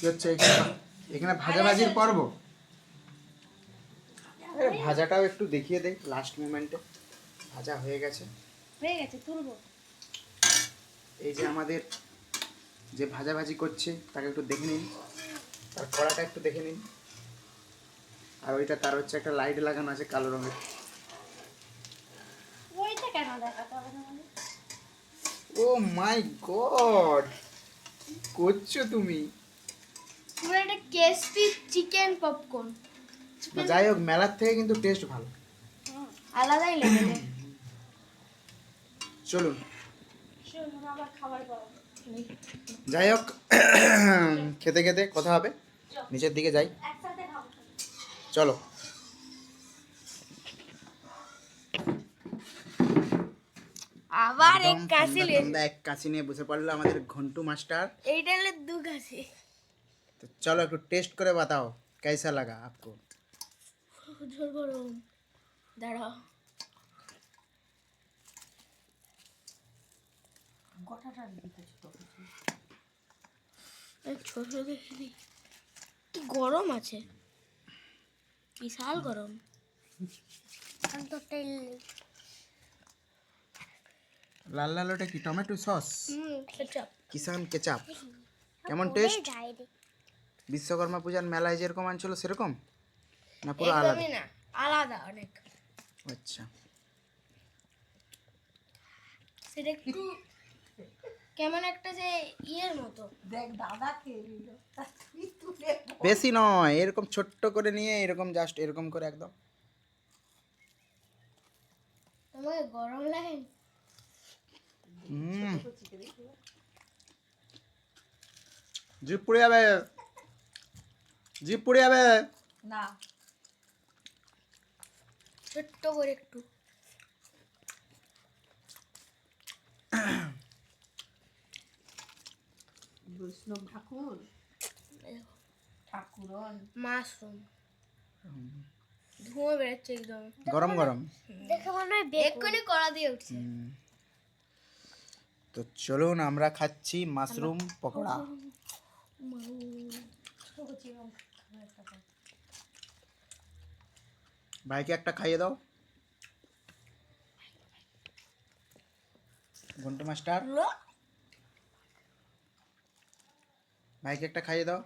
কি হচ্ছে এখানে? এখানে ভাজাভাজির পর্ব? ভাজাটাও একটু দেখিয়ে দেই লাস্ট মোমেন্টে ভাজা হয়ে গেছে। হয়ে গেছে তুলবো। এই যে আমাদের যে ভাজাভাজি করছে তাকে একটু দেখে নিন। তার কড়াটা একটু দেখে নিন। আর ওইটা তার হচ্ছে একটা লাইট লাগানো আছে কালো রঙের। ওইটা কেন দেখাতে হবে? ও মাই গড করছ তুমি? একটা কেসপি চিকেন পপকর্ন যাই হোক মেলার থেকে কিন্তু টেস্ট ভালো। আলাদাই লেভেলে চলুন। যাই হোক খেতে খেতে কথা হবে। নিচের দিকে যাই। একসাথে খাব। চলো। আবার এক কাশি এক কাশি নিয়ে বসে পড়ল আমাদের ঘন্টু মাস্টার। এইটা হলো দু কাশি তো চলো একটু টেস্ট করে বাতাও कैसा लगा आपको জোর গরম দাঁড়াও এই ছোট দেখিনি কি গরম আছে বিশাল গরম লাল লাল ওটা কি টমেটো সস হুম কেচাপ কিষান কেচাপ কেমন টেস্ট বিশ্বকর্মা পূজার মেলায় যেরকম আনছিল সেরকম? না পুরো আলাদা? না আলাদা অনেক। আচ্ছা। সেটা একটু কেমন একটা যে ইয়ের মতো। বেশি নয় এরকম ছোট্ট করে নিয়ে এরকম জাস্ট এরকম করে একদম। তোমাকে গরম লাগে? হুম। জিপ পুড়ে যাবে। জিপ পুড়ে যাবে। ছোট্ট করে একটু। বৈষ্ণব ঠাকুর? ঠাকুরন। মাশরুম। ধোঁয়া বেরোচ্ছে একদম। গরম গরম। দেখে মনে হয় এক্ষুনি কড়া দিয়ে উঠছে। তো চলুন আমরা খাচ্ছি মাশরুম পকোড়া। ভাইকে একটা খাইয়ে দাও। ঘন্টু মাস্টার। ভাইকে একটা খাইয়ে দাও।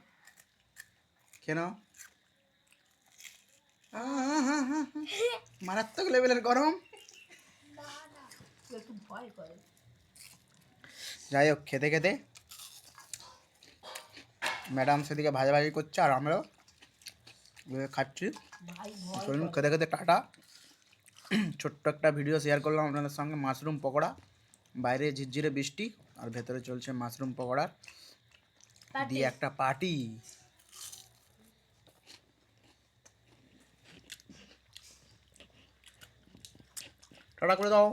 কেন মারাত্মক লেভেলের গরম। যাই হোক খেতে খেতে। ম্যাডাম সেদিকে ভাজাভাজি করছে আর আমরাও। খাচ্ছি। চলুন খেতে খেতে টাটা। ছোট্ট একটা ভিডিও শেয়ার করলাম আপনাদের সঙ্গে মাশরুম পকোড়া। বাইরে ঝিরঝিরে বৃষ্টি আর ভেতরে চলছে মাশরুম পকোড়ার দিয়ে একটা পার্টি টাটা করে দাও।